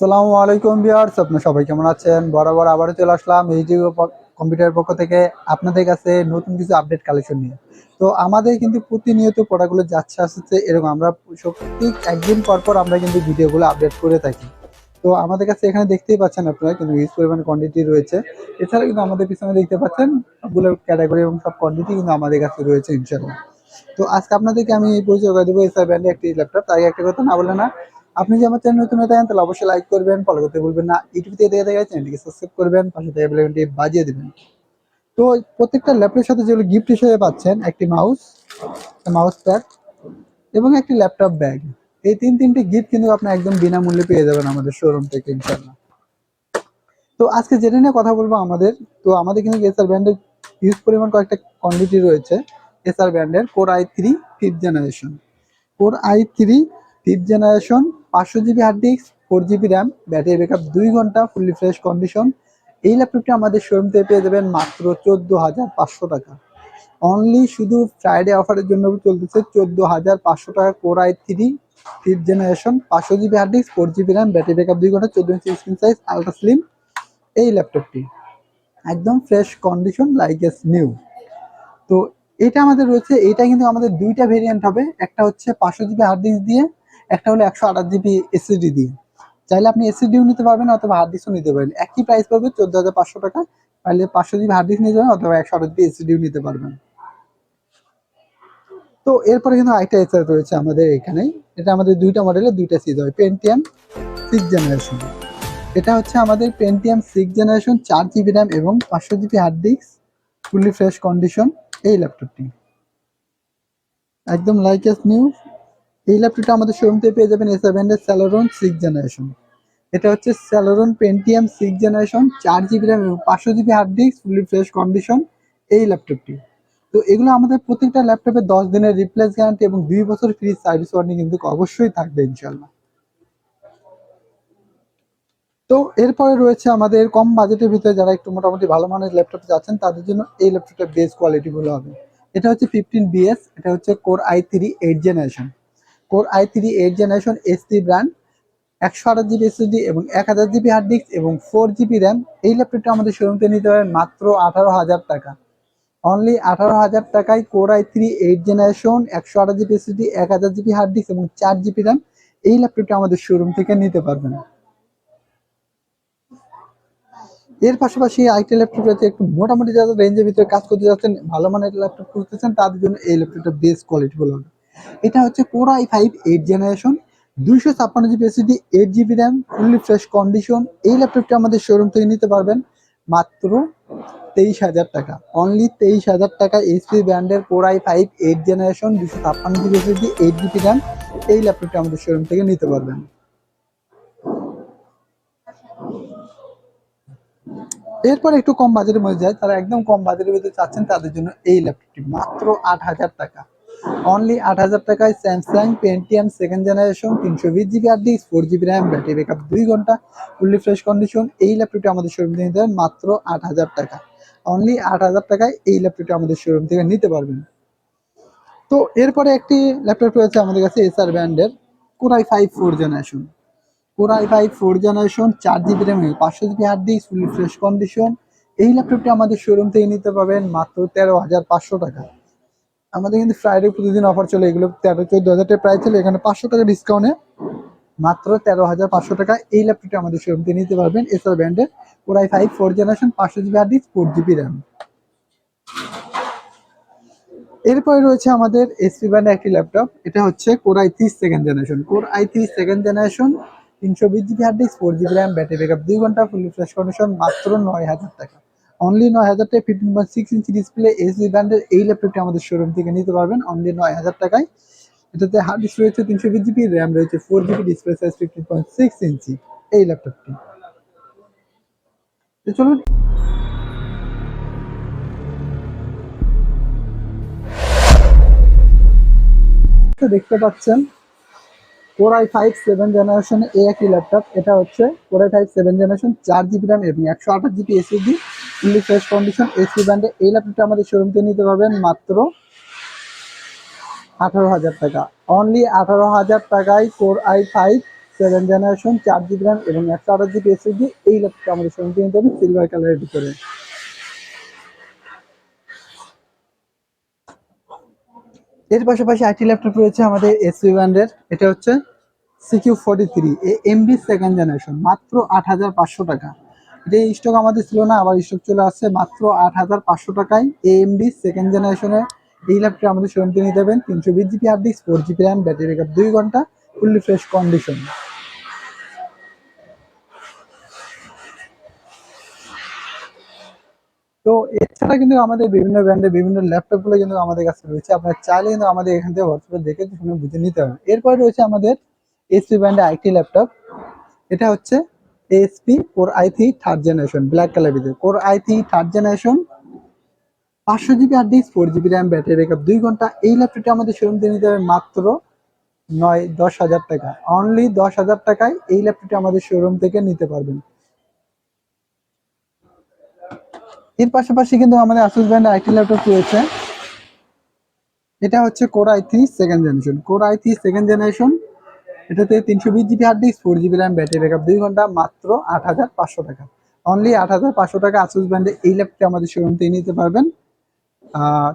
আসসালামু আলাইকুম ভিউয়ার্স, আপনার সবাই কেমন আছেন? বরাবর আবারও চলে আসলাম এইচডি কম্পিউটারের পক্ষ থেকে আপনাদের কাছে নতুন কিছু আপডেট কালেকশন নিয়ে। তো আমাদের কিন্তু প্রতিনিয়ত প্রোডাক্টগুলো যাচ্ছে, আসছে এরকম। আমরা সত্যি একদিন পর পর আমরা কিন্তু ভিডিওগুলো আপডেট করে থাকি। তো আমাদের কাছে এখানে দেখতেই পাচ্ছেন আপনারা কিন্তু ইউজ পরিমাণ কোয়ান্টিটি রয়েছে। এছাড়া কিন্তু আমাদের পিছনে দেখতে পাচ্ছেন সবগুলো ক্যাটাগরি এবং সব কোয়ান্টিটি কিন্তু আমাদের কাছে রয়েছে ইনশাল্লাহ তো আজকে আপনাদেরকে আমি পরিচয় করে দেবো এসআর ব্র্যান্ডে একটি ল্যাপটপ তাই একটা কথা না বলে না আপনি যে আমার চ্যানেল নতুন হয়ে তাহলে অবশ্যই লাইক করবেন ফলো করতে ভুলবেন না। ইউটিউব থেকে দেখে দেখে চ্যানেলটিকে সাবস্ক্রাইব করবেন, পাশে থেকে বাজিয়ে দেবেন। তো প্রত্যেকটা ল্যাপটপের সাথে যেগুলো গিফট হিসেবে পাচ্ছেন, একটি মাউস মাউস প্যাড এবং একটি ল্যাপটপ ব্যাগ এই তিন তিনটি গিফট কিন্তু আপনি একদম বিনামূল্যে পেয়ে যাবেন আমাদের শোরুম থেকে ইনশাল্লাহ তো আজকে যেটা নিয়ে কথা বলব আমাদের, তো আমাদের কিন্তু এসআর ব্র্যান্ডের ইউজ পরিমাণ কয়েকটা কোয়ান্টিটি রয়েছে। এসআর ব্র্যান্ডের core i three fifth generation core i three fifth generation পাঁচশো GB hard disk four GB RAM battery backup দুই ঘণ্টা ফুললি ফ্রেশ কন্ডিশন এই ল্যাপটপটি আমাদের শোরুম থেকে পেয়ে যাবেন মাত্র চোদ্দ হাজার পাঁচশো টাকা। অনলি শুধু ফ্রাইডে অফারের জন্য চলতেছে চোদ্দ হাজার পাঁচশো টাকা core i three fifth generation পাঁচশো GB hard disk four GB RAM battery backup দুই ঘণ্টা, চোদ্দ ইঞ্চি স্ক্রিন সাইজ আলট্রা স্লিম এই ল্যাপটপটি একদম fresh condition like as new তো এটা আমাদের রয়েছে, এটা কিন্তু আমাদের দুইটা ভেরিয়েন্ট হবে। একটা হচ্ছে পাঁচশো জিবি হার্ড ডিস্ক দিয়ে একটা হলো একশো আঠাশ জিবি এসএসডি দিয়ে। চাইলে আপনি এসএসডিও নিতে পারবেন অথবা হার্ড ডিস্কও নিতে পারবেন। একই প্রাইস পড়বে চোদ্দ হাজার পাঁচশো টাকা। তাহলে পাঁচশো জিবি হার্ড ডিস্ক নিতে পারবেন অথবা একশো আঠাশ জিবি এসএসডিও নিতে পারবেন। তো এরপরে কিন্তু আরেকটা এসআর রয়েছে আমাদের এখানে। এটা আমাদের দুইটা মডেলের দুইটা সিজ হয়। পেন্টিয়াম সিক্স জেনারেশন এটা হচ্ছে আমাদের পেন্টিয়াম সিক্স জেনারেশন চার জিবি র্যাম এবং পাঁচশো GB hard disk fully fresh condition এই ল্যাপটপটি একদম লাইক নিউ এই ল্যাপটপটা আমাদের শোরুম থেকে পেয়ে যাবেন এস সেভেনের স্যালোরন সিক্স জেনারেশন এটা হচ্ছে স্যালোরন পেন্টিয়াম সিক্স জেনারেশন চার জিবি র্যাম এবং পাঁচশো GB hard disk fully fresh condition এই ল্যাপটপটি তো এগুলো আমাদের প্রত্যেকটা ল্যাপটপে দশ দিনের রিপ্লেস গ্যারান্টি এবং দুই বছর ফ্রি সার্ভিস ওয়ারেন্টি কিন্তু অবশ্যই থাকবে ইনশাল্লাহ তো এরপরে রয়েছে আমাদের কম বাজেটের ভিতরে যারা একটু মোটামুটি ভালো মানের ল্যাপটপ যাচ্ছেন তাদের জন্য এই ল্যাপটপটা বেস্ট কোয়ালিটি গুলো হবে। এটা হচ্ছে ফিফটিন বিএস এটা হচ্ছে core i three eight generation core i three eight generation S ST brand একশো আঠাশ জিবি এসএসডি এবং এক হাজার জিবি হার্ড ডিস্ক এবং ফোর জিবি র্যাম এই ল্যাপটপটা আমাদের শোরুম থেকে নিতে পারেন মাত্র আঠারো হাজার টাকা। অনলি আঠারো হাজার টাকায় core i three eight generation একশো আঠাশ জিবি এসএসডি এক হাজার জিবি হার্ড ডিস্ক এবং চার জিবি র্যাম এই ল্যাপটপটা আমাদের শোরুম থেকে নিতে পারবেন। এর পাশাপাশি আরেকটা ল্যাপটপ রয়েছে, একটু মোটামুটি যারা রেঞ্জের ভিতরে কাজ করতে যাচ্ছেন, ভালো মানের ল্যাপটপ খুঁজতেছেন, তাদের জন্য এই ল্যাপটপটা বেস্ট কোয়ালিটি বলে হবে। এটা হচ্ছে core i five eight generation দুইশো ছাপ্পান্ন GB SSD eight GB RAM fully fresh condition এই ল্যাপটপটা আমাদের শোরুম থেকে নিতে পারবেন মাত্র তেইশ হাজার টাকা। অনলি তেইশ হাজার টাকা এইচপি ব্র্যান্ডের core i five eight generation দুশো ছাপ্পান্ন GB SSD eight GB RAM এই ল্যাপটপটা আমাদের শোরুম থেকে নিতে পারবেন। এরপর একটু কম বাজেটের মধ্যে যায় তারা একদম কম বাজারের ভিতরে চাচ্ছেন তাদের জন্য এই ল্যাপটপটি মাত্র আট হাজার টাকা। অনলি আট হাজার টাকায় স্যামসাং পেন্টিএম সেকেন্ড জেনারেশন তিনশো বিশ জিবি আর disk four GB RAM battery backup দুই ঘণ্টা ফুললি ফ্রেশ কন্ডিশন এই ল্যাপটপটি আমাদের শোরুম থেকে নিতে মাত্র আট হাজার টাকা। অনলি আট হাজার টাকায় এই ল্যাপটপটি আমাদের শোরুম থেকে নিতে পারবেন। তো এরপরে একটি ল্যাপটপ রয়েছে আমাদের কাছে এসআর ব্র্যান্ডের core i five four generation core i five four generation চার জিবি র্যাম পাঁচশো GB hard disk fully fresh condition এই ল্যাপটপটি আমাদের শোরুম থেকে নিতে পারবেন মাত্র তেরো হাজার পাঁচশো টাকা। আমাদের কিন্তু ফ্রাইডে প্রতিদিন অফার চলে, এগুলো তেরো চোদ্দ হাজার টাকা প্রাইস ছিল এখানে পাঁচশো টাকা ডিসকাউন্টে মাত্র তেরো হাজার পাঁচশো টাকা এই ল্যাপটপটি আমাদের শোরুম থেকে নিতে পারবেন এসআর ব্র্যান্ডের core i five four generation পাঁচশো GB hard disk four GB RAM এরপরে রয়েছে আমাদের এসপি ব্র্যান্ডের একটি ল্যাপটপ এটা হচ্ছে core i three second generation core i three second generation তিনশো বিশ GB hard disk four GB RAM battery backup দুই ঘণ্টা ফুলি ফ্রেশ কন্ডিশন মাত্র নয় হাজার টাকা। অনলি নয় হাজার টাকা ফিফটিন পয়েন্ট সিক্স ইঞ্চি ডিসপ্লে এসবি ব্র্যান্ডের এই ল্যাপটপটি আমাদের শোরুম থেকে নিতে পারবেন। অনলি নয় হাজার টাকায়। এটাতে হার্ড ডিস্ক রয়েছে তিনশো বিশ জিবি র্যাম রয়েছে four GB display size fifteen point six ইঞ্চি এই ল্যাপটপটি চলুন। দেখতে পাচ্ছেন core i five seven generation এই একটি ল্যাপটপ এটা হচ্ছে core i five seven generation চার জিবি র্যাম এবং একশো আঠাশ GB SSD fully fresh condition SP ব্র্যান্ডে এই ল্যাপটপটা আমাদের শোরুম থেকে নিতে পারবেন মাত্র আঠারো হাজার টাকা। অনলি আঠারো হাজার টাকায় core i five seven generation চার জিবি র্যাম এবং একশো আঠাশ জিবি এসএসডি এই ল্যাপটপটা আমাদের শোরুম থেকে নিতে হবে সিলভার কালারের ভিতরে। এর পাশাপাশি আইটি ল্যাপটপ রয়েছে আমাদের এসপি ব্র্যান্ডের এটা হচ্ছে CQ forty three MB second generation মাত্র আট হাজার পাঁচশো টাকা। এটা স্টক আমাদের ছিল না, আবার স্টক চলে আসছে মাত্র আট হাজার পাঁচশো টাকায়। এএমডি সেকেন্ড জেনারেশনের এই ল্যাপটপ আমাদের শোরুম নিতে পারবেন তিনশো বিশ GB hard disk four GB RAM battery backup দুই ঘণ্টা ফুললি ফ্রেশ কন্ডিশন তো এছাড়া কিন্তু আমাদের বিভিন্ন ব্র্যান্ডের বিভিন্ন ল্যাপটপগুলো কিন্তু আমাদের কাছে রয়েছে। আপনার চাইলে কিন্তু আমাদের এখান থেকে হোয়াটসঅ্যাপে দেখে শুনে বুঝে নিতে হবে এরপরে রয়েছে আমাদের এসপি ব্র্যান্ডের আইটি ল্যাপটপ এটা হচ্ছে SP core i three third generation black colour ভিতরে core i three third generation পাঁচশো GB hard disk four GB RAM battery backup দুই ঘণ্টা। এই ল্যাপটপটা আমাদের শোরুম থেকে নিতে হবে মাত্র নয়, দশ হাজার টাকা। অনলি দশ হাজার টাকায় এই ল্যাপটপটি আমাদের শোরুম থেকে নিতে পারবেন। এর পাশাপাশি কিন্তু আমাদের আসুস ব্র্যান্ডের আইটি ল্যাপটপ রয়েছে। এটা হচ্ছে core i three second generation core i three second generation এটাতে তিনশো বিশ GB hard disk four GB RAM battery backup দুই ঘণ্টা, মাত্র আট হাজার পাঁচশো টাকা। অনলি আট হাজার পাঁচশো টাকা আসুস ব্র্যান্ডে এই ল্যাপটপটি আমাদের শোরুম থেকে নিতে পারবেন।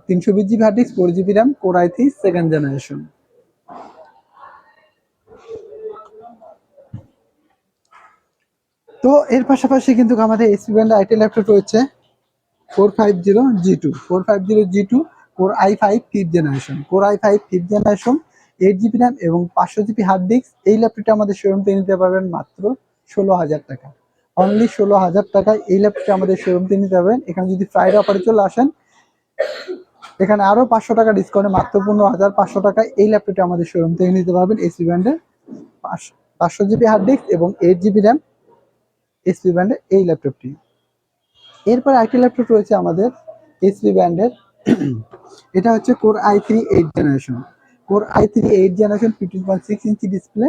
তিনশো বিশ GB hard disk four GB RAM core i three second generation তো এর পাশাপাশি কিন্তু আমাদের এসপি ব্র্যান্ডের আইটি ল্যাপটপ রয়েছে four five zero G two four five zero G two core i five fifth generation core i five fifth generation eight GB RAM এবং পাঁচশো GB hard disk এই ল্যাপটপটা আমাদের শোরুম থেকে নিতে পারবেন মাত্র ষোলো হাজার টাকা। অনলি ষোলো হাজার টাকায় এই ল্যাপটপটা আমাদের শোরুম থেকে নিতে পারবেন। এখানে যদি ফ্রাইডে অফারে চলে আসেন, এখানে আরও পাঁচশো টাকা ডিসকাউন্টে মাত্র পনেরো হাজার পাঁচশো টাকায় এই ল্যাপটপটা আমাদের শোরুম থেকে নিতে পারবেন এসি ব্র্যান্ডের পাঁচশো জিবি হার্ড ডিস্ক এবং এইট জিবি র্যাম এসপি ব্র্যান্ডের এই ল্যাপটপটি এরপর আরেকটি ল্যাপটপ রয়েছে আমাদের এসপি ব্র্যান্ডের এটা হচ্ছে core i three eight generation core i three eight generation fifteen point six inch display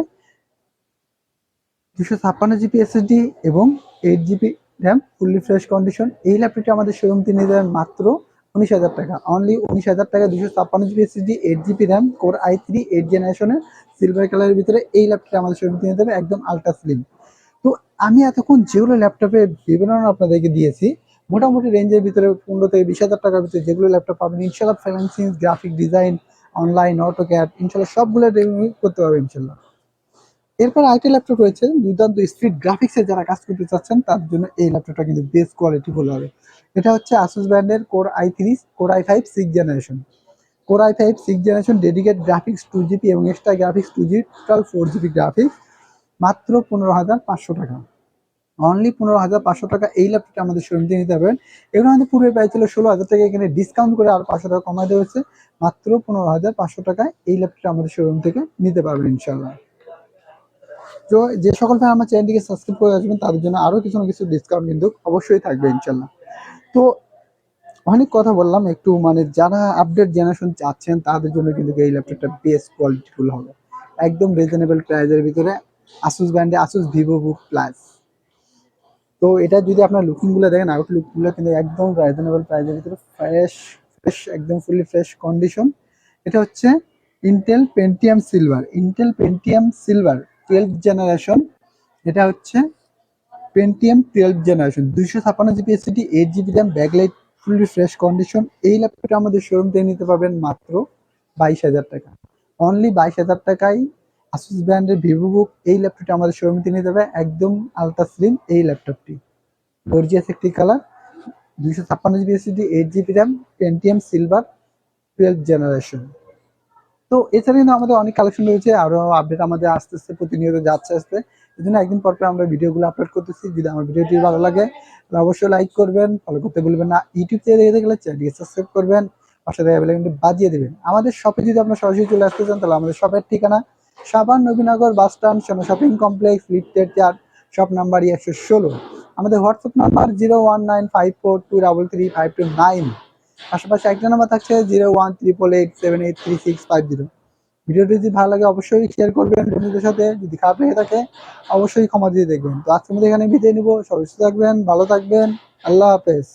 দুশো ছাপ্পান্ন জিবি এসএসডি এবং eight GB RAM fully fresh condition এই ল্যাপটপটি আমাদের শোরুম নিয়ে যাবেন মাত্র উনিশ হাজার টাকা। অনলি উনিশ হাজার টাকা দুশো ছাপ্পান্ন GB SSD eight GB RAM core i three eight জেনারেশনের সিলভার কালারের ভিতরে এই ল্যাপটপটি আমাদের শোরুম নিয়ে যাবে একদম আলট্রা স্লিম তো আমি এতক্ষণ যেগুলো ল্যাপটপে বিবরণ আপনাদেরকে দিয়েছি, মোটামুটি রেঞ্জের ভিতরে পনেরো থেকে বিশ হাজার টাকার ভিতরে যেগুলো ল্যাপটপ পাবেন ইনশাল্লাহ ফ্যান্সিং graphic design online AutoCAD ইনশাল্লাহ সবগুলো করতে পারবে ইনশাল্লাহ। এরপর আরেকটি ল্যাপটপ রয়েছে, দুর্দান্ত স্পিড গ্রাফিক্সের যারা কাজ করতে চাচ্ছেন, তার জন্য এই ল্যাপটপটা কিন্তু বেস্ট কোয়ালিটি ফুল হবে। এটা হচ্ছে আসুস ব্র্যান্ডের core i three core i five six generation core i five six generation dedicated graphics two GB এবং extra graphics two GB total four GB graphics মাত্র পনেরো হাজার পাঁচশো টাকা। অনলি পনেরো হাজার পাঁচশো টাকা এই ল্যাপটপটা আমাদের শোরুম থেকে নিতে পারবেন। এগুলো আমাদের পূর্বে প্রাইস ছিল ষোলো হাজার টাকা, এখানে ডিসকাউন্ট করে আর পাঁচশো টাকা কমাই দেওয়া হয়েছে। মাত্র পনেরো হাজার পাঁচশো টাকায় এই ল্যাপটপটা আমাদের শোরুম থেকে নিতে পারবেন ইনশাল্লাহ তো যে সকল ফ্যান আমার চ্যানেলটিকে সাবস্ক্রাইব করে আসবেন, তাদের জন্য আরও কিছু না কিছু ডিসকাউন্ট কিন্তু অবশ্যই থাকবে ইনশাল্লাহ তো অনেক কথা বললাম, একটু মানে যারা আপডেট জেনারেশন চাচ্ছেন, তাদের জন্য কিন্তু এই ল্যাপটপটা বেস্ট কোয়ালিটিফুল হবে। একদম রিজনেবল প্রাইসের ভিতরে আসুস ব্র্যান্ডে আসুস ভিভো বুক প্লাস তো এটা যদি আপনার লুকিংগুলো দেখেন আউট লুকগুলো কিন্তু একদম রিজনেবল প্রাইসের ভিতরে ফ্রেশ ফ্রেশ একদম ফুলি ফ্রেশ কন্ডিশন এটা হচ্ছে Intel Pentium silver Intel Pentium silver twelve generation এটা হচ্ছে পেন্টিয়াম টুয়েলভ জেনারেশন দুইশো ছাপ্পান্ন GB SSD eight GB RAM backlight fully fresh condition এই ল্যাপটপটা আমাদের শোরুম থেকে নিতে পারবেন মাত্র বাইশ হাজার টাকা। অনলি বাইশ হাজার টাকায় আসুস ব্র্যান্ডের ভিভো বুক এই ল্যাপটপটি আমাদের শোরুম নিতে হবে একদম আলট্রা স্লিম এই ল্যাপটপটি গর্জিয়াস একটি কালার দুইশো ছাপ্পান্ন GB SSD eight GB RAM Pentium silver twelve generation তো এছাড়া কিন্তু আমাদের অনেক কালেকশন রয়েছে আরও আপডেট আমাদের আস্তে আস্তে প্রতিনিয়ত যাচ্ছে আসতে। এই জন্য একদিন পর পর আমরা ভিডিওগুলো আপলোড করতেছি, যদি আমার ভিডিওটি ভালো লাগে, তাহলে অবশ্যই লাইক করবেন ফলো করতে ভুলবেন না। ইউটিউব থেকে দেখে গেলে চ্যানেলটিকে সাবস্ক্রাইব করবেন, পাশে দেখা বেলে কিন্তু বাজিয়ে দেবেন। আমাদের শপে যদি আপনার সরাসরি চলে আসতে চান, তাহলে আমাদের শপের ঠিকানা সাবান Nabinagar bus stand, Sona shopping complex লিফটের চার, শপ নাম্বার একশো ষোলো। আমাদের WhatsApp number zero one nine five four two double three five two nine. পাশাপাশি একটা নাম্বার থাকছে zero one triple eight seven eight three six five zero. ভিডিওটি যদি ভালো লাগে, অবশ্যই শেয়ার করবেন বন্ধুদের সাথে। যদি খারাপ লেগে থাকে, অবশ্যই ক্ষমা দিয়ে দেখবেন। তো আজকে মধ্যে এখানে বিদায় নিব। সবাই সুস্থ থাকবেন, ভালো থাকবেন। আল্লাহ হাফেজ।